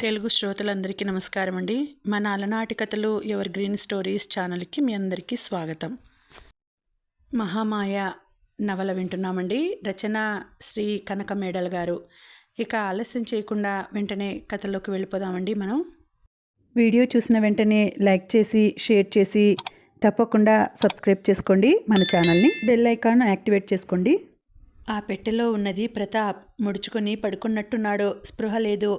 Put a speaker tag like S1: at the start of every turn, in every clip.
S1: తెలుగు శ్రోతలందరికీ నమస్కారం అండి మన అలనాటి కథలు ఎవర్ గ్రీన్ స్టోరీస్ ఛానల్కి మీ అందరికీ స్వాగతం. మహామాయ నవల వింటున్నామండి. రచన శ్రీ కనక మేడల్ గారు. ఇక ఆలస్యం చేయకుండా వెంటనే కథలోకి వెళ్ళిపోదామండి మనం. వీడియో చూసిన వెంటనే లైక్ చేసి షేర్ చేసి తప్పకుండా సబ్స్క్రైబ్ చేసుకోండి. మన ఛానల్ని బెల్ ఐకాన్ యాక్టివేట్ చేసుకోండి. ఆ పెట్టెలో ఉన్నది ప్రతాప్ ముడుచుకొని పడుకున్నట్టున్నాడు స్పృహ లేదు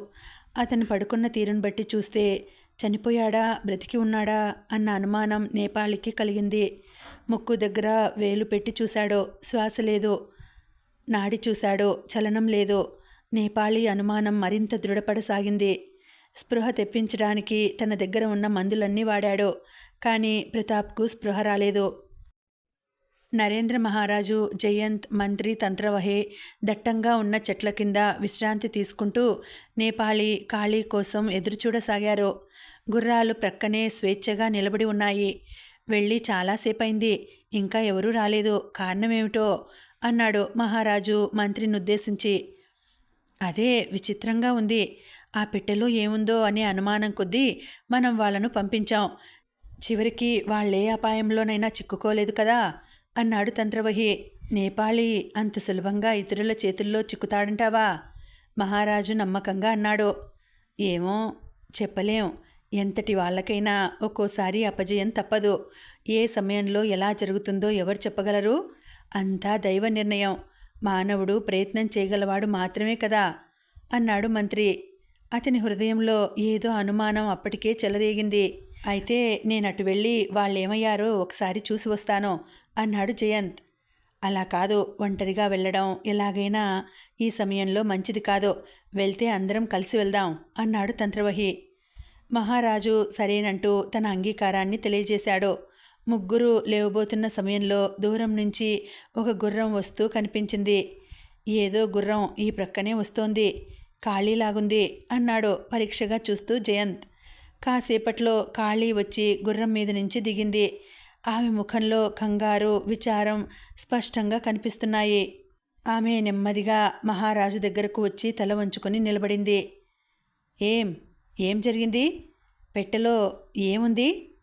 S1: అతను పడుకున్న తీరును బట్టి చూస్తే చనిపోయాడా బ్రతికి ఉన్నాడా అన్న అనుమానం నేపాళికి కలిగింది. ముక్కు దగ్గర వేలు పెట్టి చూశాడో శ్వాస లేదు నాడి చూశాడో చలనం లేదు నేపాళీ అనుమానం మరింత దృఢపడసాగింది. స్పృహ తెప్పించడానికి తన దగ్గర ఉన్న మందులన్నీ వాడాడు కానీ ప్రతాప్కు స్పృహ రాలేదు. నరేంద్ర మహారాజు జయంత్ మంత్రి తంత్రవహే దట్టంగా ఉన్న చెట్ల కింద విశ్రాంతి తీసుకుంటూ నేపాళీ ఖాళీ కోసం ఎదురుచూడసాగారు. గుర్రాలు ప్రక్కనే స్వేచ్ఛగా నిలబడి ఉన్నాయి. వెళ్ళి చాలాసేపైంది ఇంకా ఎవరూ రాలేదు. కారణమేమిటో అన్నాడు మహారాజు మంత్రిని ఉద్దేశించి అదే విచిత్రంగా ఉంది. ఆ పెట్టెలో ఏముందో అనే అనుమానం కొద్దీ మనం వాళ్ళను పంపించాం. చివరికి వాళ్ళే అపాయంలోనైనా చిక్కుకోలేదు కదా. అన్నాడు తంత్రవహి. నేపాళీ అంత సులభంగా ఇతరుల చేతుల్లో చిక్కుతాడంటావా? మహారాజు నమ్మకంగా అన్నాడు. ఏమో చెప్పలేం. ఎంతటి వాళ్ళకైనా ఒక్కోసారి అపజయం తప్పదు. ఏ సమయంలో ఎలా జరుగుతుందో ఎవరు చెప్పగలరు? అంతా దైవ నిర్ణయం. మానవుడు ప్రయత్నం చేయగలవాడు మాత్రమే కదా? అన్నాడు మంత్రి. అతని హృదయంలో ఏదో అనుమానం అప్పటికే చెలరేగింది. అయితే నేను అటు వెళ్ళి వాళ్ళేమయ్యారో ఒకసారి చూసి వస్తాను అన్నాడు జయంత్. అలా కాదు ఒంటరిగా వెళ్ళడం ఎలాగైనా ఈ సమయంలో మంచిది కాదు. వెళ్తే అందరం కలిసి వెళ్దాం అన్నాడు తంత్రవహి. మహారాజు సరేనంటూ తన అంగీకారాన్ని తెలియజేశాడు. ముగ్గురు లేవబోతున్న సమయంలో దూరం నుంచి ఒక గుర్రం వస్తూ కనిపించింది. ఏదో గుర్రం ఈ ప్రక్కనే వస్తోంది. ఖాళీలాగుంది అన్నాడు పరీక్షగా చూస్తూ జయంత్. కాసేపట్లో ఖాళీ వచ్చి గుర్రం మీద నుంచి దిగింది. ఆమె ముఖంలో కంగారు విచారం స్పష్టంగా కనిపిస్తున్నాయి. ఆమె నెమ్మదిగా మహారాజు దగ్గరకు వచ్చి తల వంచుకొని నిలబడింది. ఏం? ఏం జరిగింది? పెట్టెలో ఏముంది?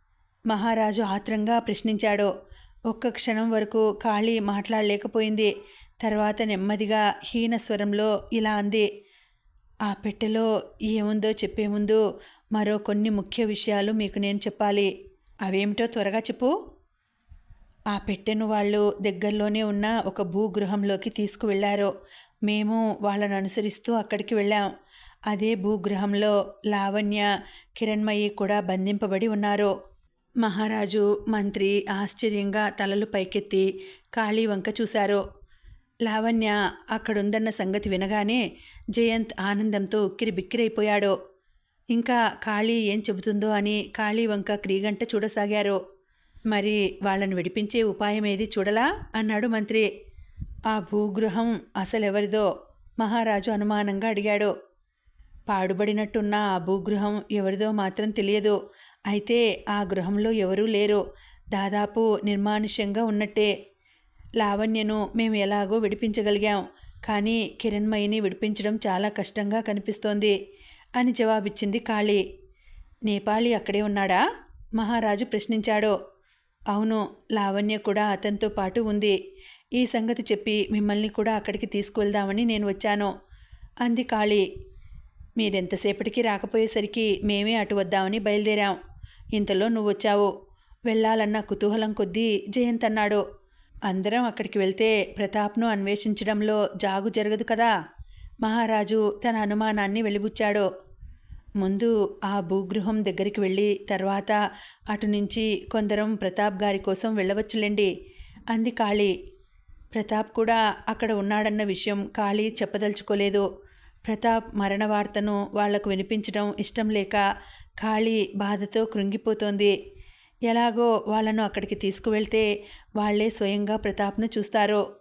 S1: మహారాజు ఆత్రంగా ప్రశ్నించాడు. ఒక్క క్షణం వరకు ఖాళీ మాట్లాడలేకపోయింది. తర్వాత నెమ్మదిగా హీన స్వరంలో ఇలా అంది. ఆ పెట్టెలో ఏముందో చెప్పే ముందు మరో కొన్ని ముఖ్య విషయాలు మీకు నేను చెప్పాలి. అవేమిటో త్వరగా చెప్పు. ఆ పెట్టెను వాళ్ళు దగ్గరలోనే ఉన్న ఒక భూగృహంలోకి తీసుకువెళ్ళారు మేము వాళ్ళను అనుసరిస్తూ అక్కడికి వెళ్ళాం. అదే భూగృహంలో లావణ్య కిరణ్మయి కూడా బంధింపబడి ఉన్నారు. మహారాజు మంత్రి ఆశ్చర్యంగా తలలు పైకెత్తి ఖాళీ వంక చూశారు. లావణ్య అక్కడుందన్న సంగతి వినగానే జయంత్ ఆనందంతో ఉక్కిరి బిక్కిరైపోయాడు ఇంకా ఖాళీ ఏం చెబుతుందో అని ఖాళీ వంక క్రీగంట చూడసాగారు. మరి వాళ్ళను విడిపించే ఉపాయం ఏది చూడలా? అన్నాడు మంత్రి. ఆ భూగృహం అసలెవరిదో? మహారాజు అనుమానంగా అడిగాడు. పాడుబడినట్టున్న ఆ భూగృహం ఎవరిదో మాత్రం తెలియదు. అయితే ఆ గృహంలో ఎవరూ లేరు. దాదాపు నిర్మానుష్యంగా ఉన్నట్టే. లావణ్యను మేము ఎలాగో విడిపించగలిగాం. కానీ కిరణ్మయిని విడిపించడం చాలా కష్టంగా కనిపిస్తోంది. అని జవాబిచ్చింది కాళీ. నేపాళీ అక్కడే ఉన్నాడా? మహారాజు ప్రశ్నించాడు. అవును లావణ్య కూడా అతనితో పాటు ఉంది. ఈ సంగతి చెప్పి మిమ్మల్ని కూడా అక్కడికి తీసుకువెళ్దామని నేను వచ్చాను. అంది కాళీ. మీరెంతసేపటికి రాకపోయేసరికి మేమే అటు వద్దామని బయలుదేరాం. ఇంతలో నువ్వు వచ్చావు వెళ్ళాలన్న కుతూహలం కొద్దీ జయంత్ అన్నాడు. అందరం అక్కడికి వెళ్తే ప్రతాప్ను అన్వేషించడంలో జాగు జరగదు కదా? మహారాజు తన అనుమానాన్ని వెలిబుచ్చాడు. ముందు ఆ భూగృహం దగ్గరికి వెళ్ళి తర్వాత అటు నుంచి కొందరం ప్రతాప్ గారి కోసం వెళ్ళవచ్చులేండి. అంది కాళీ. ప్రతాప్ కూడా అక్కడ ఉన్నాడన్న విషయం కాళీ చెప్పదలుచుకోలేదు. ప్రతాప్ మరణ వార్తను వాళ్ళకు వినిపించడం ఇష్టం లేక ఖాళీ బాధతో కృంగిపోతోంది. ఎలాగో వాళ్ళను అక్కడికి తీసుకువెళ్తే వాళ్ళే స్వయంగా ప్రతాప్ను చూస్తారు.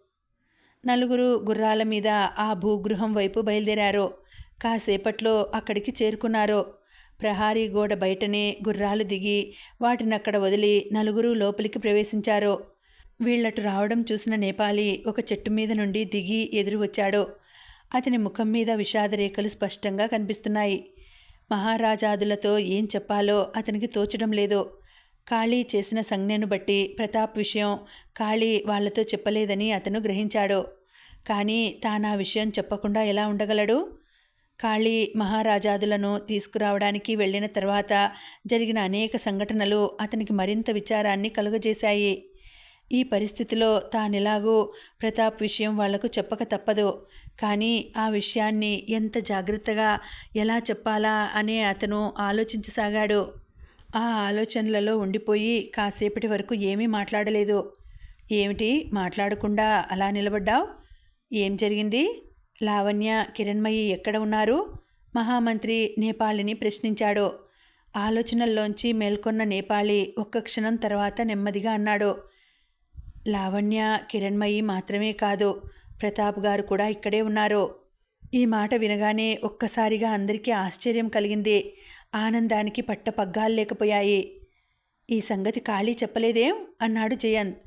S1: నలుగురు గుర్రాల మీద ఆ భూగృహం వైపు బయలుదేరారు. కాసేపట్లో అక్కడికి చేరుకున్నారు. ప్రహారీ గోడ బయటనే గుర్రాలు దిగి వాటిని అక్కడ వదిలి నలుగురు లోపలికి ప్రవేశించారు. వీళ్ళటు రావడం చూసిన నేపాలి ఒక చెట్టు మీద నుండి దిగి ఎదురు వచ్చాడు. అతని ముఖం మీద విషాదరేఖలు స్పష్టంగా కనిపిస్తున్నాయి. మహారాజాదులతో ఏం చెప్పాలో అతనికి తోచడం లేదు. కాళీ చేసిన సంజ్ఞను బట్టి ప్రతాప్ విషయం కాళీ వాళ్ళతో చెప్పలేదని అతను గ్రహించాడు. కానీ తాను ఆ విషయం చెప్పకుండా ఎలా ఉండగలడు? కాళీ మహారాజాదులను తీసుకురావడానికి వెళ్ళిన తర్వాత జరిగిన అనేక సంఘటనలు అతనికి మరింత విచారాన్ని కలుగజేశాయి. ఈ పరిస్థితిలో తానెలాగూ ప్రతాప్ విషయం వాళ్ళకు చెప్పక తప్పదు. కానీ ఆ విషయాన్ని ఎంత జాగ్రత్తగా ఎలా చెప్పాలా అనే అతను ఆలోచించసాగాడు. ఆ ఆలోచనలలో ఉండిపోయి కాసేపటి వరకు ఏమీ మాట్లాడలేదు. ఏమిటి? మాట్లాడకుండా అలా నిలబడ్డావు? ఏం జరిగింది? లావణ్య కిరణ్మయి ఎక్కడ ఉన్నారు? మహామంత్రి నేపాళిని ప్రశ్నించాడు. ఆలోచనల్లోంచి మేల్కొన్న నేపాళి ఒక్క క్షణం తర్వాత నెమ్మదిగా అన్నాడు. లావణ్య కిరణ్మయి మాత్రమే కాదు ప్రతాప్ గారు కూడా ఇక్కడే ఉన్నారు. ఈ మాట వినగానే ఒక్కసారిగా అందరికీ ఆశ్చర్యం కలిగింది. ఆనందానికి పట్ట పగ్గాలు లేకపోయాయి. ఈ సంగతి ఖాళీ చెప్పలేదేం? అన్నాడు జయంత్.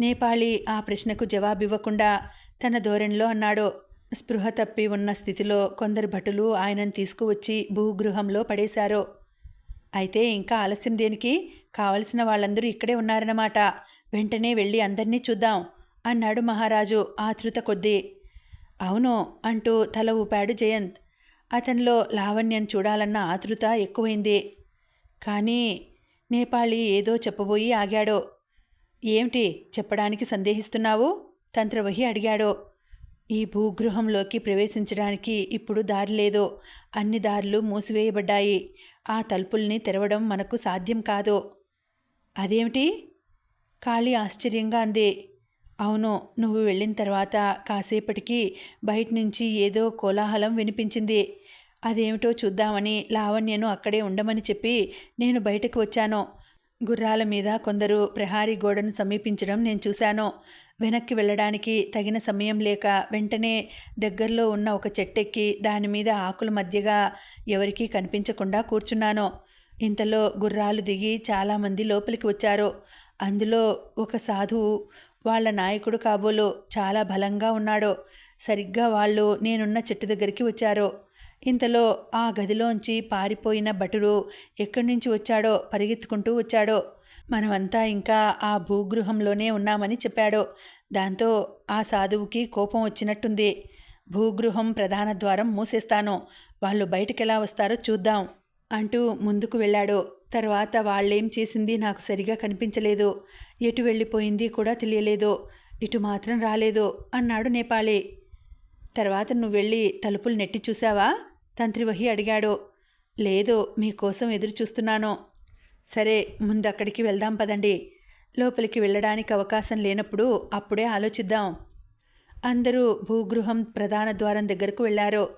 S1: నేపాళి ఆ ప్రశ్నకు జవాబివ్వకుండా తన ధోరణిలో అన్నాడు. స్పృహ తప్పి ఉన్న స్థితిలో కొందరు భటులు ఆయనను తీసుకువచ్చి భూగృహంలో పడేశారు. అయితే ఇంకా ఆలస్యం దేనికి? కావలసిన వాళ్ళందరూ ఇక్కడే ఉన్నారన్నమాట. వెంటనే వెళ్ళి అందరినీ చూద్దాం అన్నాడు మహారాజు ఆతృత కొద్దీ. అవును అంటూ తల ఊపాడు జయంత్. అతనిలో లావణ్యం చూడాలన్న ఆతృత ఎక్కువైంది. కానీ నేపాళీ ఏదో చెప్పబోయి ఆగాడు. ఏమిటి చెప్పడానికి సందేహిస్తున్నావు? తంత్రవహి అడిగాడు. ఈ భూగృహంలోకి ప్రవేశించడానికి ఇప్పుడు దారి లేదు? అన్ని దారులు మూసివేయబడ్డాయి. ఆ తలుపుల్ని తెరవడం మనకు సాధ్యం కాదు? అదేమిటి? కాళీ ఆశ్చర్యంగా అంది. అవును నువ్వు వెళ్ళిన తర్వాత కాసేపటికి బయట నుంచి ఏదో కోలాహలం వినిపించింది. అదేమిటో చూద్దామని లావణ్యను అక్కడే ఉండమని చెప్పి నేను బయటకు వచ్చాను. గుర్రాల మీద కొందరు ప్రహారీ గోడను సమీపించడం నేను చూశాను. వెనక్కి వెళ్ళడానికి తగిన సమయం లేక వెంటనే దగ్గరలో ఉన్న ఒక చెట్టెక్కి దాని మీద ఆకుల మధ్యగా ఎవరికీ కనిపించకుండా కూర్చున్నాను. ఇంతలో గుర్రాలు దిగి చాలామంది లోపలికి వచ్చారు. అందులో ఒక సాధువు వాళ్ళ నాయకుడు కాబోలు చాలా బలంగా ఉన్నాడు. సరిగ్గా వాళ్ళు నేనున్న చెట్టు దగ్గరికి వచ్చారు. ఇంతలో ఆ గదిలోంచి పారిపోయిన భటుడు ఎక్కడి నుంచి వచ్చాడో పరిగెత్తుకుంటూ వచ్చాడో. మనమంతా ఇంకా ఆ భూగృహంలోనే ఉన్నామని చెప్పాడు. దాంతో ఆ సాధువుకి కోపం వచ్చినట్టుంది. భూగృహం ప్రధాన ద్వారం మూసేస్తాను. వాళ్ళు బయటకెలా వస్తారో చూద్దాం అంటూ ముందుకు వెళ్ళాడు. తర్వాత వాళ్ళేం చేసింది నాకు సరిగా కనిపించలేదు. ఎటు వెళ్ళిపోయింది కూడా తెలియలేదు. ఇటు మాత్రం రాలేదు అన్నాడు నేపాళీ తర్వాత నువ్వు వెళ్ళి తలుపులు నెట్టి చూసావా తంత్రివహి అడిగాడు. లేదు మీకోసం ఎదురు చూస్తున్నాను సరే ముందు అక్కడికి వెళ్దాం పదండి. లోపలికి వెళ్ళడానికి అవకాశం లేనప్పుడు అప్పుడే ఆలోచిద్దాం. అందరూ భూగృహం ప్రధాన ద్వారం దగ్గరకు వెళ్ళారు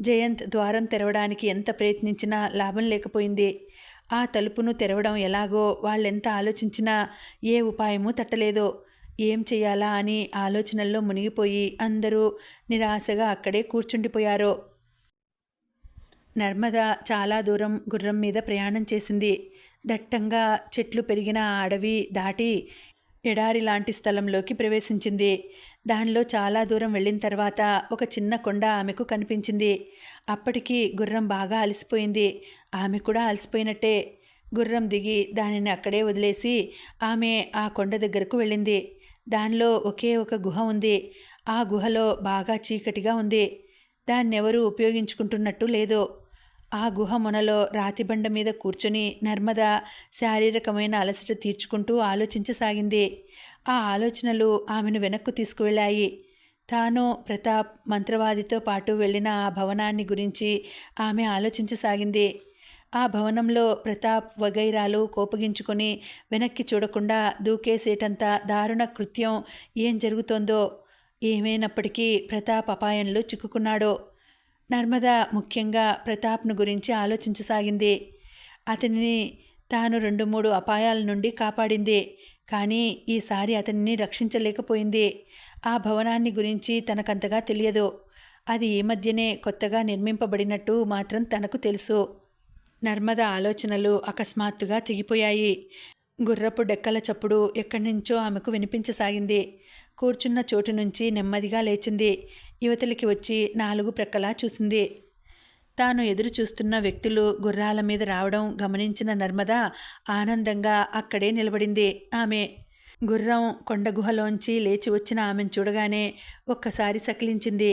S1: జయంత్ ద్వారం తెరవడానికి ఎంత ప్రయత్నించినా లాభం లేకపోయింది. ఆ తలుపును తెరవడం ఎలాగో వాళ్ళెంత ఆలోచించినా ఏ ఉపాయమూ తట్టలేదు. ఏం చేయాలా అని ఆలోచనల్లో మునిగిపోయి అందరూ నిరాశగా అక్కడే కూర్చుండిపోయారు. నర్మద చాలా దూరం గుర్రం మీద ప్రయాణం చేసింది. దట్టంగా చెట్లు పెరిగిన ఆ అడవి దాటి ఎడారి లాంటి స్థలంలోకి ప్రవేశించింది. దానిలో చాలా దూరం వెళ్ళిన తర్వాత ఒక చిన్న కొండ ఆమెకు కనిపించింది. అప్పటికి గుర్రం బాగా అలసిపోయింది. ఆమె కూడా అలసిపోయినట్టే. గుర్రం దిగి దానిని అక్కడే వదిలేసి ఆమె ఆ కొండ దగ్గరకు వెళ్ళింది. దానిలో ఒకే ఒక గుహ ఉంది. ఆ గుహలో బాగా చీకటిగా ఉంది. దాన్నెవరూ ఉపయోగించుకుంటున్నట్టు లేదో ఆ గుహ మొనలో రాతిబండ మీద కూర్చొని నర్మద శారీరకమైన అలసట తీర్చుకుంటూ ఆలోచించసాగింది. ఆ ఆలోచనలు ఆమెను వెనక్కు తీసుకువెళ్ళాయి. తాను ప్రతాప్ మంత్రవాదితో పాటు వెళ్ళిన ఆ భవనాన్ని గురించి ఆమె ఆలోచించసాగింది. ఆ భవనంలో ప్రతాప్ వగైరాలు కోపగించుకొని వెనక్కి చూడకుండా దూకేసేటంత దారుణ కృత్యం ఏం జరుగుతోందో ఏమైనప్పటికీ ప్రతాప్ అపాయంలో చిక్కుకున్నాడో. నర్మద ముఖ్యంగా ప్రతాప్ను గురించి ఆలోచించసాగింది. అతనిని తాను రెండు మూడు అపాయాల నుండి కాపాడింది. కానీ ఈసారి అతనిని రక్షించలేకపోయింది. ఆ భవనాన్ని గురించి తనకంతగా తెలియదు. అది ఈ మధ్యనే కొత్తగా నిర్మింపబడినట్టు మాత్రం తనకు తెలుసు. నర్మద ఆలోచనలు అకస్మాత్తుగా తెగిపోయాయి. గుర్రపు డెక్కల చప్పుడు ఎక్కడి నుంచో ఆమెకు వినిపించసాగింది. కూర్చున్న చోటు నుంచి నెమ్మదిగా లేచింది. యువతలికి వచ్చి నాలుగు ప్రక్కలా చూసింది. తాను ఎదురు చూస్తున్న వ్యక్తులు గుర్రాల మీద రావడం గమనించిన నర్మద ఆనందంగా అక్కడే నిలబడింది. ఆమె గుర్రం కొండ గుహలోంచి లేచి వచ్చిన ఆమెను చూడగానే ఒక్కసారి సకిలించింది.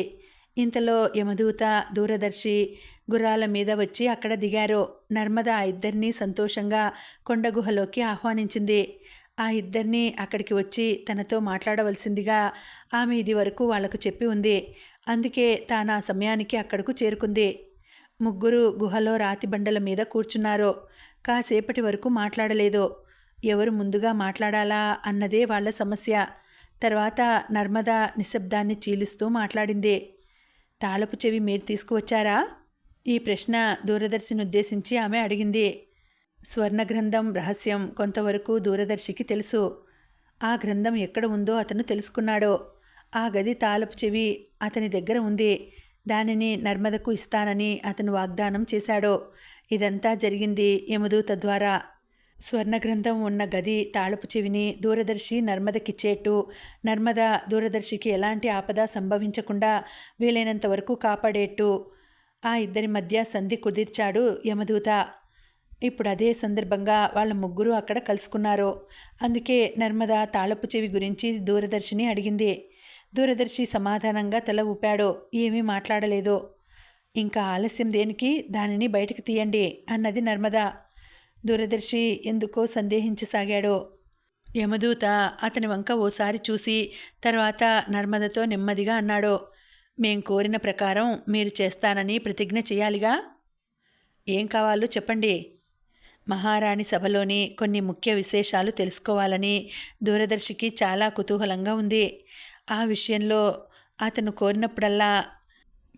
S1: ఇంతలో యమదూత దూరదర్శి గుర్రాల మీద వచ్చి అక్కడ దిగారు. నర్మద ఆ ఇద్దరినీ సంతోషంగా కొండ గుహలోకి ఆహ్వానించింది. ఆ ఇద్దరినీ అక్కడికి వచ్చి తనతో మాట్లాడవలసిందిగా ఆమె ఇది వరకు వాళ్ళకు చెప్పి ఉంది. అందుకే తాను ఆ సమయానికి అక్కడకు చేరుకుంది. ముగ్గురు గుహలో రాతి బండల మీద కూర్చున్నారు. కాసేపటి వరకు మాట్లాడలేదు. ఎవరు ముందుగా మాట్లాడాలా అన్నదే వాళ్ళ సమస్య. తర్వాత నర్మదా నిశ్శబ్దాన్ని చీలుస్తూ మాట్లాడింది. తాళపు చెవి మీరు తీసుకువచ్చారా? ఈ ప్రశ్న దూరదర్శిని ఉద్దేశించి ఆమె అడిగింది. స్వర్ణ గ్రంథం రహస్యం కొంతవరకు దూరదర్శికి తెలుసు. ఆ గ్రంథం ఎక్కడ ఉందో అతను తెలుసుకున్నాడు. ఆ గది తాళపు చెవి అతని దగ్గర ఉంది. దానిని నర్మదకు ఇస్తానని అతను వాగ్దానం చేశాడు. ఇదంతా జరిగింది యమదూత ద్వారా. స్వర్ణ గ్రంథం ఉన్న గది తాళపు చెవిని దూరదర్శి నర్మదకిచ్చేట్టు నర్మద దూరదర్శికి ఎలాంటి ఆపద సంభవించకుండా వీలైనంత వరకు కాపాడేట్టు. ఆ ఇద్దరి మధ్య సంధి కుదిర్చాడు యమదూత. ఇప్పుడు అదే సందర్భంగా వాళ్ళ ముగ్గురు అక్కడ కలుసుకున్నారు. అందుకే నర్మద తాళపు చెవి గురించి దూరదర్శిని అడిగింది. దూరదర్శి సమాధానంగా తల ఊపాడు. ఏమీ మాట్లాడలేదు. ఇంకా ఆలస్యం దేనికి? దానిని బయటకు తీయండి అన్నది నర్మదా. దూరదర్శి ఎందుకో సందేహించసాగాడు. యమదూత అతని వంక ఓసారి చూసి తర్వాత నర్మదతో నెమ్మదిగా అన్నాడు మేం కోరిన ప్రకారం మీరు చేస్తానని ప్రతిజ్ఞ చేయాలిగా? ఏం కావాలో చెప్పండి. మహారాణి సభలోని కొన్ని ముఖ్య విశేషాలు తెలుసుకోవాలని దూరదర్శికి చాలా కుతూహలంగా ఉంది. ఆ విషయంలో అతను కోరినప్పుడల్లా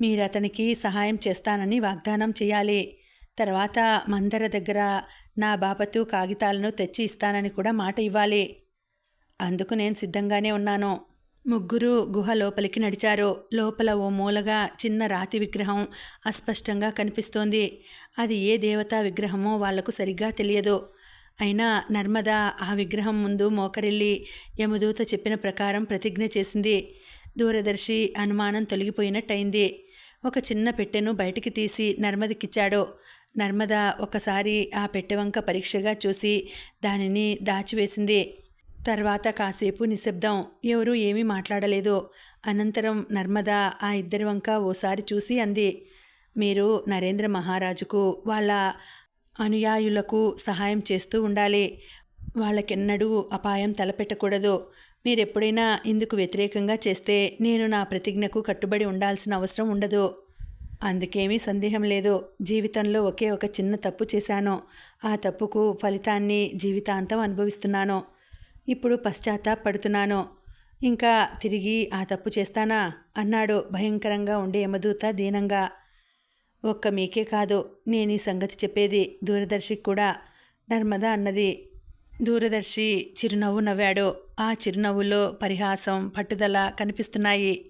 S1: మీరు అతనికి సహాయం చేస్తానని వాగ్దానం చేయాలి. తర్వాత మందర దగ్గర నా బాపతు కాగితాలను తెచ్చి ఇస్తానని కూడా మాట ఇవ్వాలి. అందుకు నేను సిద్ధంగానే ఉన్నాను. ముగ్గురు గుహ లోపలికి నడిచారు. లోపల ఓ మూలగా చిన్న రాతి విగ్రహం అస్పష్టంగా కనిపిస్తోంది. అది ఏ దేవతా విగ్రహమో వాళ్ళకు సరిగ్గా తెలియదు. అయినా నర్మద ఆ విగ్రహం ముందు మోకరిల్లి యమదూత చెప్పిన ప్రకారం ప్రతిజ్ఞ చేసింది. దూరదర్శి అనుమానం తొలగిపోయినట్టయింది. ఒక చిన్న పెట్టెను బయటికి తీసి నర్మదికిచ్చాడు. నర్మద ఒకసారి ఆ పెట్టెవంక పరీక్షగా చూసి దానిని దాచివేసింది. తర్వాత కాసేపు నిశ్శబ్దం. ఎవరూ ఏమీ మాట్లాడలేదు. అనంతరం నర్మద ఆ ఇద్దరి వంక ఓసారి చూసి అంది. మీరు నరేంద్ర మహారాజుకు వాళ్ళ అనుయాయులకు సహాయం చేస్తూ ఉండాలి. వాళ్ళకెన్నడూ అపాయం తలపెట్టకూడదు. మీరెప్పుడైనా ఇందుకు వ్యతిరేకంగా చేస్తే నేను నా ప్రతిజ్ఞకు కట్టుబడి ఉండాల్సిన అవసరం ఉండదు. అందుకేమీ సందేహం లేదు. జీవితంలో ఒకే ఒక చిన్న తప్పు చేశాను. ఆ తప్పుకు ఫలితాన్ని జీవితాంతం అనుభవిస్తున్నాను. ఇప్పుడు పశ్చాత్తాపడుతున్నాను. ఇంకా తిరిగి ఆ తప్పు చేస్తానా? అన్నాడు భయంకరంగా ఉండే యమదూత దీనంగా. ఒక్క మీకే కాదు నేను ఈ సంగతి చెప్పేది దూరదర్శికి కూడా. నర్మద అన్నది. దూరదర్శి చిరునవ్వు నవ్వాడు. ఆ చిరునవ్వులో పరిహాసం పట్టుదల కనిపిస్తున్నాయి.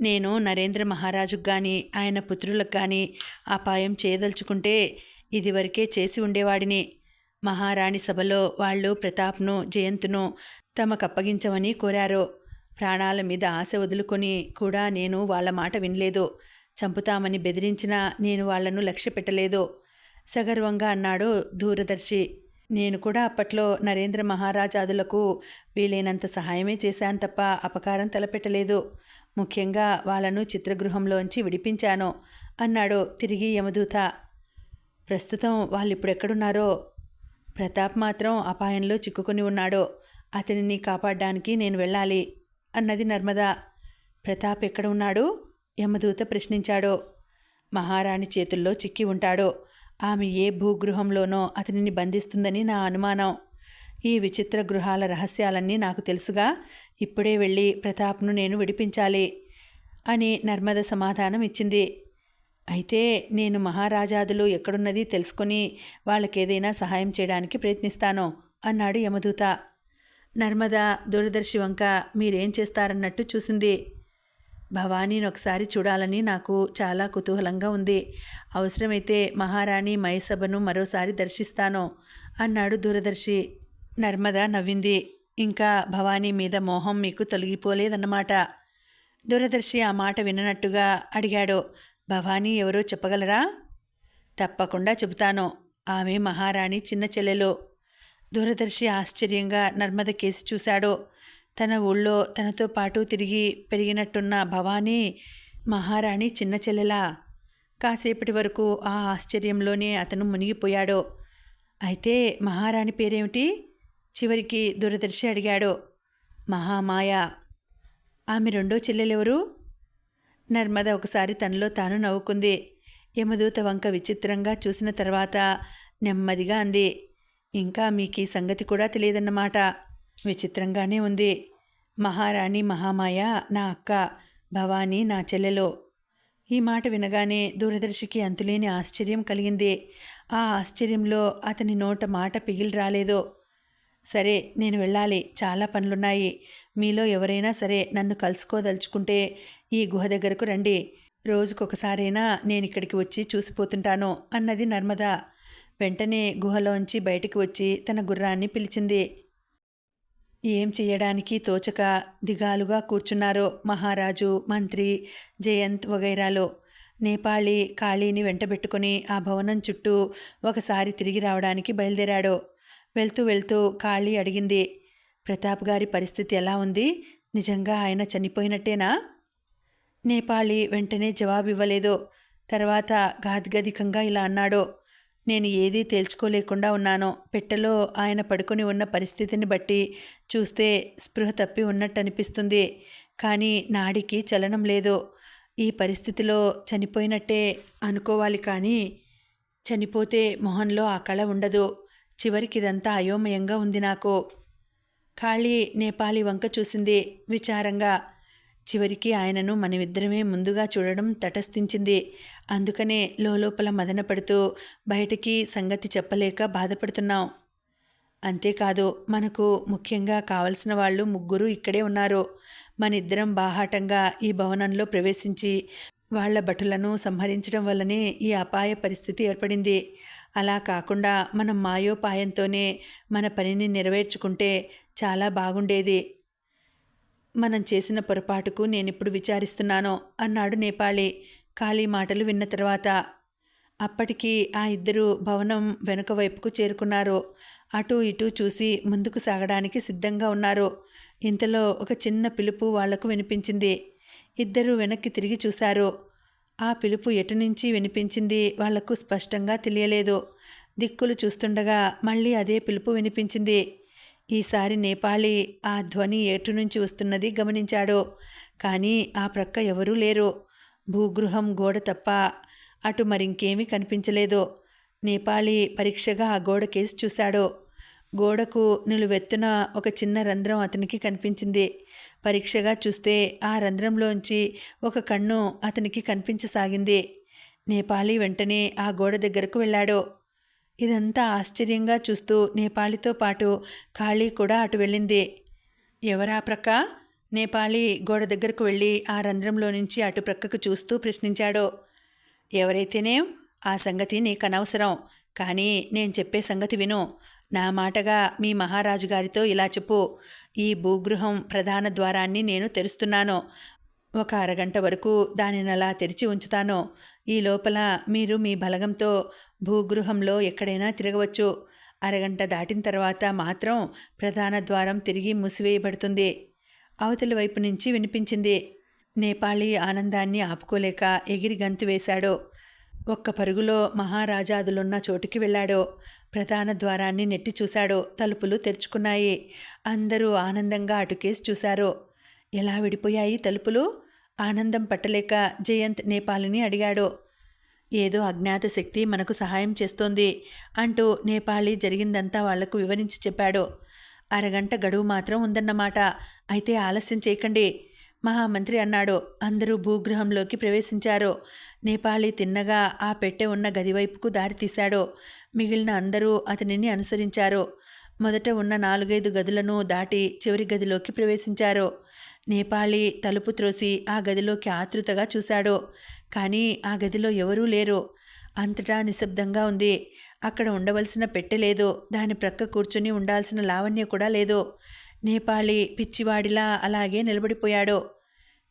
S1: నేను నరేంద్ర మహారాజుకు కానీ ఆయన పుత్రులకు కానీ అపాయం చేయదలుచుకుంటే ఇదివరకే చేసి ఉండేవాడిని. మహారాణి సభలో వాళ్ళు ప్రతాప్ను జయంతును తమకప్పగించమని కోరారు. ప్రాణాల మీద ఆశ వదులుకొని కూడా నేను వాళ్ళ మాట వినలేదు. చంపుతామని బెదిరించినా నేను వాళ్ళను లక్ష్య పెట్టలేదు. సగర్వంగా అన్నాడు దూరదర్శి. నేను కూడా అప్పట్లో నరేంద్ర మహారాజాదులకు వీలైనంత సహాయమే చేశాను తప్ప అపకారం తలపెట్టలేదు. ముఖ్యంగా వాళ్ళను చిత్రగృహంలోంచి విడిపించాను అన్నాడు తిరిగి యమదూత. ప్రస్తుతం వాళ్ళు ఇప్పుడెక్కడున్నారో ప్రతాప్ మాత్రం అపాయంలో చిక్కుకొని ఉన్నాడు. అతనిని కాపాడడానికి నేను వెళ్ళాలి అన్నది నర్మద. ప్రతాప్ ఎక్కడ ఉన్నాడు యమదూత ప్రశ్నించాడు. మహారాణి చేతుల్లో చిక్కి ఉంటాడు. ఆమె ఏ భూగృహంలోనో అతనిని బంధిస్తుందని నా అనుమానం. ఈ విచిత్ర గృహాల రహస్యాలన్నీ నాకు తెలుసుగా. ఇప్పుడే వెళ్ళి ప్రతాప్ను నేను విడిపించాలి అని నర్మద సమాధానం ఇచ్చింది. అయితే నేను మహారాజాదులు ఎక్కడున్నది తెలుసుకొని వాళ్ళకేదైనా సహాయం చేయడానికి ప్రయత్నిస్తాను అన్నాడు యమదూత. నర్మద దూరదర్శి వంక మీరేం చేస్తారన్నట్టు చూసింది. భవానీని ఒకసారి చూడాలని నాకు చాలా కుతూహలంగా ఉంది. అవసరమైతే మహారాణి మైసభను మరోసారి దర్శిస్తాను అన్నాడు దూరదర్శి. నర్మద నవ్వింది. ఇంకా భవానీ మీద మోహం మీకు తొలగిపోలేదన్నమాట. దూరదర్శి ఆ మాట విననట్టుగా అడిగాడు. భవానీ ఎవరో చెప్పగలరా? తప్పకుండా చెబుతాను. ఆమె మహారాణి చిన్న చెల్లెలు. దూరదర్శి ఆశ్చర్యంగా నర్మద కేసి చూశాడు. తన ఊళ్ళో తనతో పాటు తిరిగి పెరిగినట్టున్న భవానీ మహారాణి చిన్న చెల్లెలా? కాసేపటి వరకు ఆ ఆశ్చర్యంలోనే అతను మునిగిపోయాడు. అయితే మహారాణి పేరేమిటి? చివరికి దూరదర్శి అడిగాడు. మహామాయ ఆమె రెండో చెల్లెలెవరు? నర్మద ఒకసారి తనలో తాను నవ్వుకుంది. యమదూత వంక విచిత్రంగా చూసిన తర్వాత నెమ్మదిగా అంది. ఇంకా మీకు ఈ సంగతి కూడా తెలియదన్నమాట. విచిత్రంగానే ఉంది. మహారాణి మహామాయ నా అక్క భవానీ నా చెల్లెలో. ఈ మాట వినగానే దూరదర్శికి అంతులేని ఆశ్చర్యం కలిగింది. ఆ ఆశ్చర్యంలో అతని నోట మాట పిగిలి రాలేదు. సరే నేను వెళ్ళాలి. చాలా పనులున్నాయి. మీలో ఎవరైనా సరే నన్ను కలుసుకోదలుచుకుంటే ఈ గుహ దగ్గరకు రండి. రోజుకొకసారైనా నేను ఇక్కడికి వచ్చి చూసిపోతుంటాను అన్నది నర్మద. వెంటనే గుహలోంచి బయటికి వచ్చి తన గుర్రాన్ని పిలిచింది. ఏం చెయ్యడానికి తోచక దిగాలుగా కూర్చున్నారో మహారాజు మంత్రి జయంత్ వగైరాలు. నేపాళీ కాళీని వెంటబెట్టుకుని ఆ భవనం చుట్టూ ఒకసారి తిరిగి రావడానికి బయలుదేరాడు. వెళ్తూ వెళ్తూ ఖాళీ అడిగింది. ప్రతాప్ గారి పరిస్థితి ఎలా ఉంది? నిజంగా ఆయన చనిపోయినట్టేనా? నేపాళీ వెంటనే జవాబు ఇవ్వలేదు తర్వాత గాద్గదికంగా ఇలా అన్నాడు. నేను ఏదీ తేల్చుకోలేకుండా ఉన్నాను. పెట్టెలో ఆయన పడుకొని ఉన్న పరిస్థితిని బట్టి చూస్తే స్పృహ తప్పి ఉన్నట్టు అనిపిస్తుంది కానీ నాడికి చలనం లేదు. ఈ పరిస్థితిలో చనిపోయినట్టే అనుకోవాలి కానీ చనిపోతే మొహంలో ఆ కళ ఉండదు. చివరికి ఇదంతా అయోమయంగా ఉంది నాకు. ఖాళీ నేపాలి వంక చూసింది విచారంగా. చివరికి ఆయనను మనమిద్దరమే ముందుగా చూడడం తటస్థించింది. అందుకనే లోపల మదన పడుతూ బయటికి సంగతి చెప్పలేక బాధపడుతున్నాం. అంతేకాదు మనకు ముఖ్యంగా కావలసిన వాళ్ళు ముగ్గురు ఇక్కడే ఉన్నారు. మనిద్దరం బాహాటంగా ఈ భవనంలో ప్రవేశించి వాళ్ళ భటులను సంహరించడం వల్లనే ఈ అపాయ పరిస్థితి ఏర్పడింది. అలా కాకుండా మనం మాయోపాయంతోనే మన పనిని నెరవేర్చుకుంటే చాలా బాగుండేది. మనం చేసిన పొరపాటుకు నేనిప్పుడు విచారిస్తున్నాను అన్నాడు నేపాళి. ఖాళీ మాటలు విన్న తర్వాత అప్పటికి ఆ ఇద్దరు భవనం వెనుక వైపుకు చేరుకున్నారు. అటు ఇటు చూసి ముందుకు సాగడానికి సిద్ధంగా ఉన్నారు. ఇంతలో ఒక చిన్న పిలుపు వాళ్ళకు వినిపించింది. ఇద్దరు వెనక్కి తిరిగి చూశారు. ఆ పిలుపు ఎటు నుంచి వినిపించింది వాళ్ళకు స్పష్టంగా తెలియలేదు. దిక్కులు చూస్తుండగా మళ్ళీ అదే పిలుపు వినిపించింది. ఈసారి నేపాళీ ఆ ధ్వని ఎటు నుంచి వస్తున్నది గమనించాడు. కానీ ఆ ప్రక్క ఎవరూ లేరు. భూగృహం గోడ తప్ప అటు మరింకేమీ కనిపించలేదు. నేపాళీ పరీక్షగా ఆ గోడ కేసి చూశాడు. గోడకు నిలువెత్తున ఒక చిన్న రంధ్రం అతనికి కనిపించింది. పరీక్షగా చూస్తే ఆ రంధ్రంలోంచి ఒక కన్ను అతనికి కనిపించసాగింది. నేపాలీ వెంటనే ఆ గోడ దగ్గరకు వెళ్ళాడు. ఇదంతా ఆశ్చర్యంగా చూస్తూ నేపాలీతో పాటు ఖాళీ కూడా అటు వెళ్ళింది. ఎవరా ప్రక్క? నేపాలీ గోడ దగ్గరకు వెళ్ళి ఆ రంధ్రంలో నుంచి అటు ప్రక్కకు చూస్తూ ప్రశ్నించాడు. ఎవరైతేనేం? ఆ సంగతి నీకు అనవసరం కానీ నేను చెప్పే సంగతి విను. నా మాటగా మీ మహారాజు గారితో ఇలా చెప్పు. ఈ భూగృహం ప్రధాన ద్వారాన్ని నేను తెరుస్తున్నాను. ఒక అరగంట వరకు దానిని అలా తెరిచి ఉంచుతాను. ఈ లోపల మీరు మీ బలగంతో భూగృహంలో ఎక్కడైనా తిరగవచ్చు. అరగంట దాటిన తర్వాత మాత్రం ప్రధాన ద్వారం తిరిగి మూసివేయబడుతుంది. అవతలి వైపు నుంచి వినిపించింది. నేపాళీ ఆనందాన్ని ఆపుకోలేక ఎగిరి గంతు వేశాడు. ఒక్క పరుగులో మహారాజాదులున్న చోటుకి వెళ్ళాడో ప్రధాన ద్వారాన్ని నెట్టి చూశాడో తలుపులు తెరుచుకున్నాయి. అందరూ ఆనందంగా అటుకేసి చూశారు. ఎలా విడిపోయాయి తలుపులు? ఆనందం పట్టలేక జయంత్ నేపాలిని అడిగాడు. ఏదో అజ్ఞాత శక్తి మనకు సహాయం చేస్తోంది అంటూ నేపాలి జరిగిందంతా వాళ్ళకు వివరించి చెప్పాడు. అరగంట గడువు మాత్రం ఉందన్నమాట. అయితే ఆలస్యం చేయకండి. మహామంత్రి అన్నాడు. అందరూ భూగృహంలోకి ప్రవేశించారు. నేపాళీ తిన్నగా ఆ పెట్టె ఉన్న గదివైపుకు దారితీశాడో మిగిలిన అందరూ అతనిని అనుసరించారు. మొదట ఉన్న నాలుగైదు గదులను దాటి చివరి గదిలోకి ప్రవేశించారు. నేపాళీ తలుపు త్రోసి ఆ గదిలోకి ఆతృతగా చూశాడు. కానీ ఆ గదిలో ఎవరూ లేరు. అంతటా నిశ్శబ్దంగా ఉంది. అక్కడ ఉండవలసిన పెట్టె లేదు. దాని ప్రక్క కూర్చుని ఉండాల్సిన లావణ్య కూడా లేదు. నేపాళీ పిచ్చివాడిలా అలాగే నిలబడిపోయాడు.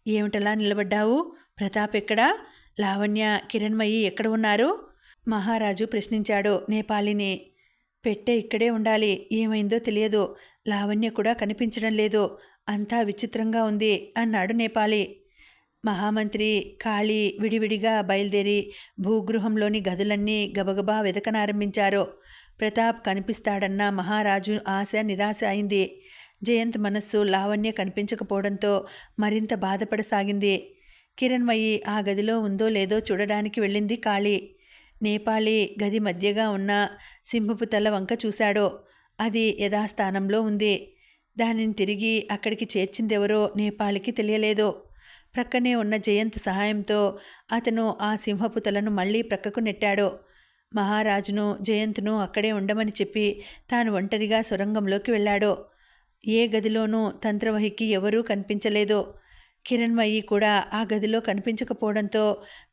S1: ఏమిటలా నిలబడ్డావు? ప్రతాప్ ఎక్కడా? లావణ్య కిరణ్మయి ఎక్కడ ఉన్నారు? మహారాజు ప్రశ్నించాడు. నేపాలిని. పెట్టె ఇక్కడే ఉండాలి. ఏమైందో తెలియదు. లావణ్య కూడా కనిపించడం లేదు. అంతా విచిత్రంగా ఉంది అన్నాడు నేపాలి. మహామంత్రి కాళీ విడివిడిగా బయలుదేరి భూగృహంలోని గదులన్నీ గబగబా వెతకనారంభించారు ప్రతాప్ కనిపిస్తాడన్న మహారాజు ఆశ నిరాశ అయింది. జయంత్ మనస్సు లావణ్య కనిపించకపోవడంతో మరింత బాధపడసాగింది. కిరణ్మయి ఆ గదిలో ఉందో లేదో చూడడానికి వెళ్ళింది కాళీ. నేపాళీ గది మధ్యగా ఉన్న సింహపు తల వంక చూశాడో. అది యథాస్థానంలో ఉంది. దానిని తిరిగి అక్కడికి చేర్చిందెవరో నేపాళికి తెలియలేదు. ప్రక్కనే ఉన్న జయంత్ సహాయంతో అతను ఆ సింహపు తలను మళ్ళీ ప్రక్కకు నెట్టాడు. మహారాజును జయంత్ను అక్కడే ఉండమని చెప్పి తాను ఒంటరిగా సొరంగంలోకి వెళ్ళాడు. ఏ గదిలోనూ తంత్రవహికి ఎవరూ కనిపించలేదు. కిరణ్మయి కూడా ఆ గదిలో కనిపించకపోవడంతో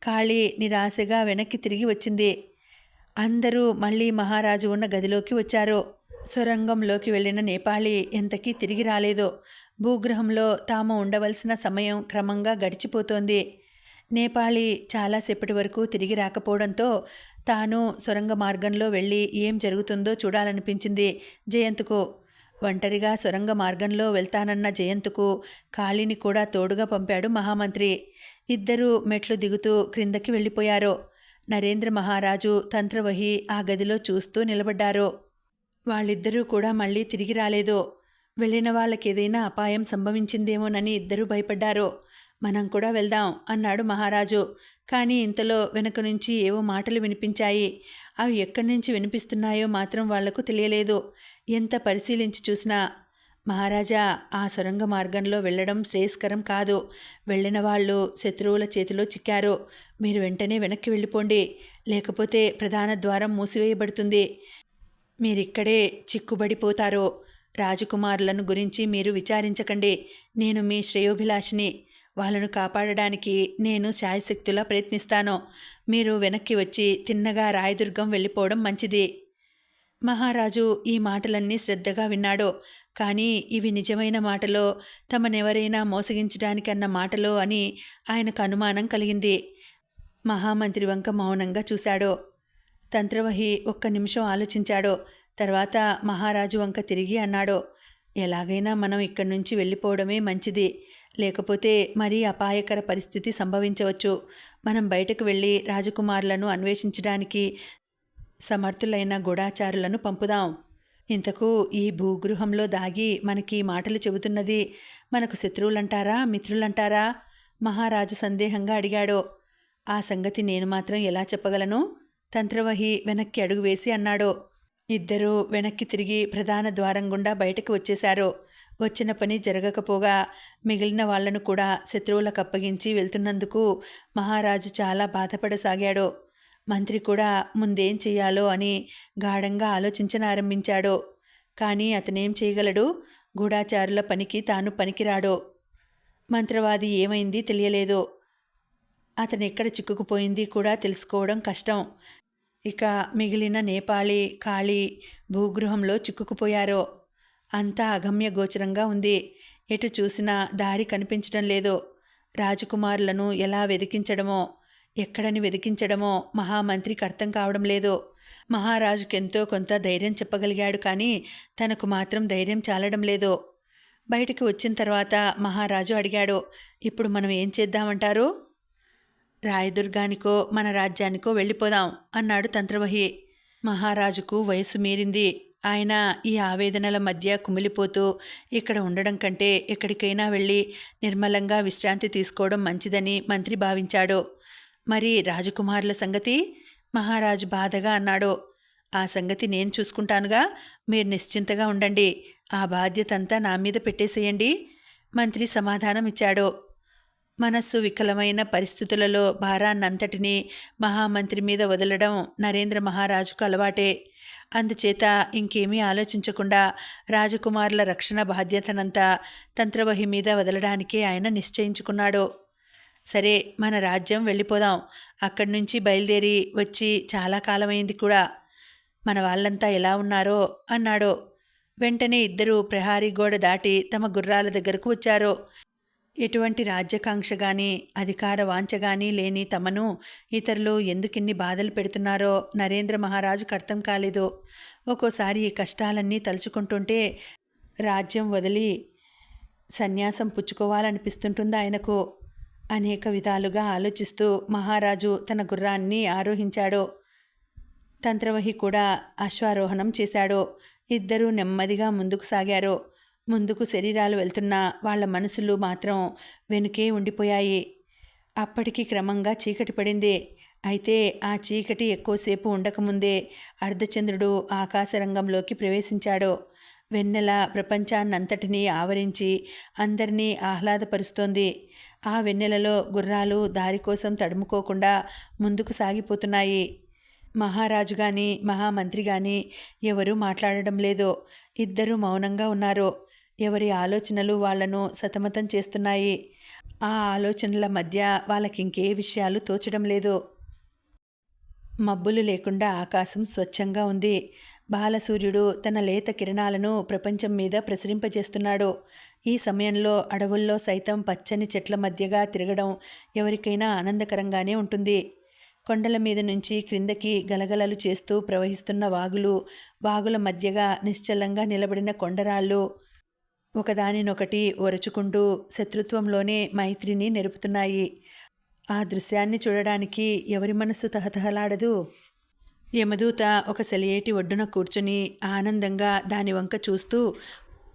S1: ఖాళీ నిరాశగా వెనక్కి తిరిగి వచ్చింది. అందరూ మళ్ళీ మహారాజు ఉన్న గదిలోకి వచ్చారు. సొరంగంలోకి వెళ్ళిన నేపాళీ ఎంతకీ తిరిగి రాలేదు. భూగ్రహంలో తాము ఉండవలసిన సమయం క్రమంగా గడిచిపోతోంది. నేపాళీ చాలాసేపటి వరకు తిరిగి రాకపోవడంతో తాను సొరంగ మార్గంలో వెళ్ళి ఏం జరుగుతుందో చూడాలనిపించింది జయంత్కు. ఒంటరిగా సొరంగ మార్గంలో వెళ్తానన్న జయంత్కు కాళీని కూడా తోడుగా పంపాడు మహామంత్రి. ఇద్దరూ మెట్లు దిగుతూ క్రిందకి వెళ్ళిపోయారు. నరేంద్ర మహారాజు తంత్రవహి ఆ గదిలో చూస్తూ నిలబడ్డారు. వాళ్ళిద్దరూ కూడా మళ్ళీ తిరిగి రాలేదు. వెళ్ళిన వాళ్ళకి ఏదైనా అపాయం సంభవించిందేమోనని ఇద్దరూ భయపడ్డారు. మనం కూడా వెళ్దాం అన్నాడు మహారాజు. కానీ ఇంతలో వెనక నుంచి ఏవో మాటలు వినిపించాయి. అవి ఎక్కడి నుంచి వినిపిస్తున్నాయో మాత్రం వాళ్ళకు తెలియలేదు. ఎంత పరిశీలించి చూసినా మహారాజా ఆ సొరంగ మార్గంలో వెళ్ళడం శ్రేయస్కరం కాదు. వెళ్ళిన వాళ్ళు శత్రువుల చేతిలో చిక్కారు. మీరు వెంటనే వెనక్కి వెళ్ళిపోండి. లేకపోతే ప్రధాన ద్వారం మూసివేయబడుతుంది. మీరిక్కడే చిక్కుబడిపోతారు. రాజకుమారులను గురించి మీరు విచారించకండి. నేను మీ శ్రేయోభిలాషిని. వాళ్ళను కాపాడడానికి నేను శాయశక్తులా ప్రయత్నిస్తాను. మీరు వెనక్కి వచ్చి తిన్నగా రాయదుర్గం వెళ్ళిపోవడం మంచిది. మహారాజు ఈ మాటలన్నీ శ్రద్ధగా విన్నాడు. కానీ ఇవి నిజమైన మాటలో. తమనెవరైనా మోసగించడానికన్న మాటలో అని ఆయనకు అనుమానం కలిగింది. మహామంత్రి వంక మౌనంగా చూశాడు. తంత్రవహి ఒక్క నిమిషం ఆలోచించాడు. తర్వాత మహారాజు వంక తిరిగి అన్నాడు. ఎలాగైనా మనం ఇక్కడి నుంచి వెళ్ళిపోవడమే మంచిది. లేకపోతే మరీ అపాయకర పరిస్థితి సంభవించవచ్చు. మనం బయటకు వెళ్ళి రాజకుమారులను అన్వేషించడానికి సమర్థులైన గూఢాచారులను పంపుదాం. ఇంతకు ఈ భూగృహంలో దాగి మనకి మాటలు చెబుతున్నది మనకు శత్రువులంటారా మిత్రులంటారా? మహారాజు సందేహంగా అడిగాడు. ఆ సంగతి నేను మాత్రం ఎలా చెప్పగలను? తంత్రవహి వెనక్కి అడుగు వేసి అన్నాడు. ఇద్దరూ వెనక్కి తిరిగి ప్రధాన ద్వారం గుండా బయటకు వచ్చేశారు. వచ్చిన పని జరగకపోగా మిగిలిన వాళ్ళను కూడా శత్రువులకు అప్పగించి వెళ్తున్నందుకు మహారాజు చాలా బాధపడసాగాడు. మంత్రి కూడా ముందేం చెయ్యాలో అని గాఢంగా ఆలోచించనారంభించాడు. కానీ అతనేం చేయగలడు? గూఢాచారుల పనికి తాను పనికిరాడు. మంత్రవాది ఏమైంది తెలియలేదు. అతను ఎక్కడ చిక్కుకుపోయింది కూడా తెలుసుకోవడం కష్టం. ఇక మిగిలిన నేపాళీ కాళీ భూగృహంలో చిక్కుకుపోయారో. అంతా అగమ్య గోచరంగా ఉంది. ఎటు చూసినా దారి కనిపించడం లేదు. రాజకుమారులను ఎలా వెదికించడమో ఎక్కడని వెదికించడమో మహామంత్రికి అర్థం కావడం లేదు. మహారాజుకెంతో కొంత ధైర్యం చెప్పగలిగాడు కానీ తనకు మాత్రం ధైర్యం చాలడం లేదు. బయటికి వచ్చిన తర్వాత మహారాజు అడిగాడు ఇప్పుడు మనం ఏం చేద్దామంటారు? రాయదుర్గానికో మన రాజ్యానికో వెళ్ళిపోదాం అన్నాడు తంత్రవహి. మహారాజుకు వయసు మీరింది. ఆయన ఈ ఆవేదనల మధ్య కుమిలిపోతూ ఇక్కడ ఉండడం కంటే ఎక్కడికైనా వెళ్ళి నిర్మలంగా విశ్రాంతి తీసుకోవడం మంచిదని మంత్రి భావించాడు. మరి రాజకుమారుల సంగతి? మహారాజు బాధగా అన్నాడు. ఆ సంగతి నేను చూసుకుంటానుగా. మీరు నిశ్చింతగా ఉండండి. ఆ బాధ్యత అంతా నా మీద పెట్టేసేయండి. మంత్రి సమాధానం ఇచ్చాడు మనస్సు వికలమైన పరిస్థితులలో భారాన్నంతటినీ మహామంత్రి మీద వదలడం నరేంద్ర మహారాజుకు అలవాటే. అందుచేత ఇంకేమీ ఆలోచించకుండా రాజకుమారుల రక్షణ బాధ్యతనంతా తంత్రవహి మీద వదలడానికే ఆయన నిశ్చయించుకున్నాడు. సరే మన రాజ్యం వెళ్ళిపోదాం. అక్కడి నుంచి బయలుదేరి వచ్చి చాలా కాలమైంది కూడా. మన వాళ్ళంతా ఎలా ఉన్నారో అన్నాడు. వెంటనే ఇద్దరూ ప్రహారీ గోడ దాటి తమ గుర్రాల దగ్గరకు వచ్చారు. ఎటువంటి రాజ్యకాంక్ష కానీ అధికార వాంఛ కానీ లేని తమను ఇతరులు ఎందుకిన్ని బాధలు పెడుతున్నారో నరేంద్ర మహారాజుకు అర్థం కాలేదు. ఒక్కోసారి ఈ కష్టాలన్నీ తలుచుకుంటుంటే రాజ్యం వదిలి సన్యాసం పుచ్చుకోవాలనిపిస్తుంటుంది ఆయనకు. అనేక విధాలుగా ఆలోచిస్తూ మహారాజు తన గుర్రాన్ని ఆరోహించాడు. తంత్రవహి కూడా అశ్వారోహణం చేశాడు. ఇద్దరూ నెమ్మదిగా ముందుకు సాగారు. ముందుకు శరీరాలు వెళ్తున్నా వాళ్ళ మనసులు మాత్రం వెనుకే ఉండిపోయాయి. అప్పటికి క్రమంగా చీకటి పడింది. అయితే ఆ చీకటి ఎక్కువసేపు ఉండకముందే అర్ధచంద్రుడు ఆకాశరంగంలోకి ప్రవేశించాడు. వెన్నెల ప్రపంచాన్నంతటినీ ఆవరించి అందరినీ ఆహ్లాదపరుస్తోంది. ఆ వెన్నెలలో గుర్రాలు దారి కోసం తడుముకోకుండా ముందుకు సాగిపోతున్నాయి. మహారాజు కానీ మహామంత్రి కానీ ఎవరూ మాట్లాడడం లేదు. ఇద్దరూ మౌనంగా ఉన్నారు. ఎవరి ఆలోచనలు వాళ్ళను సతమతం చేస్తున్నాయి? ఆ ఆలోచనల మధ్య వాళ్ళకింకే విషయాలు తోచడం లేదు. మబ్బులు లేకుండా ఆకాశం స్వచ్ఛంగా ఉంది. బాలసూర్యుడు తన లేత కిరణాలను ప్రపంచం మీద ప్రసరింపజేస్తున్నాడు. ఈ సమయంలో అడవుల్లో సైతం పచ్చని చెట్ల మధ్యగా తిరగడం ఎవరికైనా ఆనందకరంగానే ఉంటుంది. కొండల మీద నుంచి క్రిందకి గలగలలు చేస్తూ ప్రవహిస్తున్న వాగులు వాగుల మధ్యగా నిశ్చలంగా నిలబడిన కొండరాళ్ళు ఒకదానినొకటి ఒరచుకుంటూ శత్రుత్వంలోనే మైత్రిని నెరుపుతున్నాయి. ఆ దృశ్యాన్ని చూడడానికి ఎవరి మనస్సు తహతహలాడదు? యమదూత ఒక సెలయేటి ఒడ్డున కూర్చుని ఆనందంగా దాని వంక చూస్తూ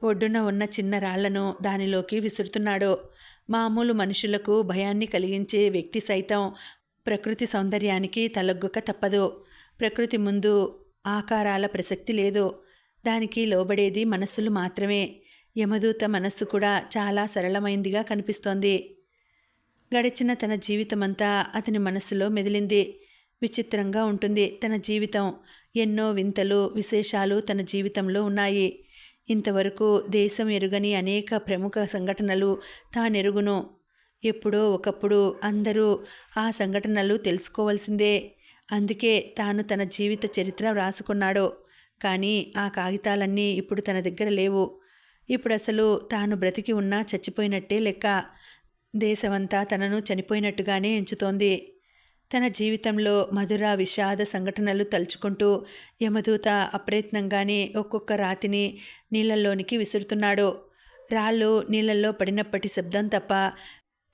S1: ఒడ్డున ఉన్న చిన్న రాళ్ళను దానిలోకి విసురుతున్నాడు. మామూలు మనుషులకు భయాన్ని కలిగించే వ్యక్తి సైతం ప్రకృతి సౌందర్యానికి తలొగ్గక తప్పదు. ప్రకృతి ముందు ఆకారాల ప్రసక్తి లేదు. దానికి లోబడేది మనస్సులు మాత్రమే. యమదూత మనస్సు కూడా చాలా సరళమైందిగా కనిపిస్తోంది. గడిచిన తన జీవితమంతా అతని మనస్సులో మెదిలింది. విచిత్రంగా ఉంటుంది తన జీవితం. ఎన్నో వింతలు విశేషాలు తన జీవితంలో ఉన్నాయి. ఇంతవరకు దేశం ఎరుగని అనేక ప్రముఖ సంఘటనలు తానెరుగును. ఎప్పుడో ఒకప్పుడు అందరూ ఆ సంఘటనలు తెలుసుకోవాల్సిందే. అందుకే తాను తన జీవిత చరిత్ర వ్రాసుకున్నాడు. కానీ ఆ కాగితాలన్నీ ఇప్పుడు తన దగ్గర లేవు. ఇప్పుడు అసలు తాను బ్రతికి ఉన్నా చచ్చిపోయినట్టే లెక్క దేశమంతా తనను చనిపోయినట్టుగానే ఎంచుతోంది. తన జీవితంలో మధుర విషాద సంఘటనలు తలుచుకుంటూ యమదూత అప్రయత్నంగానే ఒక్కొక్క రాతిని నీళ్ళల్లోనికి విసురుతున్నాడు. రాళ్ళు నీళ్ళల్లో పడినప్పటి శబ్దం తప్ప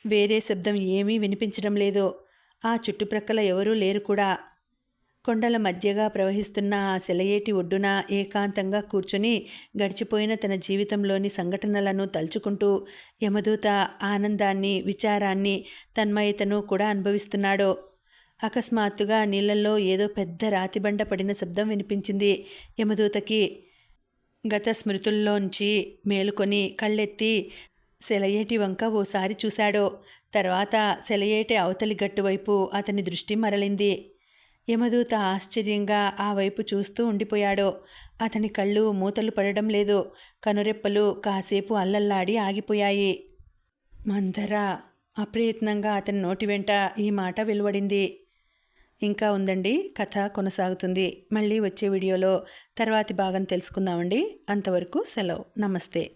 S1: వేరే శబ్దం ఏమీ వినిపించడం లేదు. ఆ చుట్టుప్రక్కల ఎవరూ లేరు కూడా. కొండల మధ్యగా ప్రవహిస్తున్న ఆ సెలయేటి ఒడ్డున ఏకాంతంగా కూర్చుని గడిచిపోయిన తన జీవితంలోని సంఘటనలను తలుచుకుంటూ యమదూత ఆనందాన్ని విచారాన్ని తన్మయతను కూడా అనుభవిస్తున్నాడు. అకస్మాత్తుగా నీళ్ళల్లో ఏదో పెద్ద రాతిబండ పడిన శబ్దం వినిపించింది యమదూతకి. గత స్మృతుల్లోంచి మేలుకొని కళ్ళెత్తి సెలయేటి వంక ఓసారి చూశాడు. తర్వాత సెలయేటి అవతలి గట్టువైపు అతని దృష్టి మరలింది. యమదూత ఆశ్చర్యంగా ఆ వైపు చూస్తూ ఉండిపోయాడు. అతని కళ్ళు మూతలు పడడం లేదు. కనురెప్పలు కాసేపు అల్లల్లాడి ఆగిపోయాయి. మందర అప్రయత్నంగా అతని నోటి వెంట ఈ మాట వెలువడింది. ఇంకా ఉందండి కథ కొనసాగుతుంది. మళ్ళీ వచ్చే వీడియోలో తర్వాతి భాగం తెలుసుకుందామండి. అంతవరకు సెలవు. నమస్తే.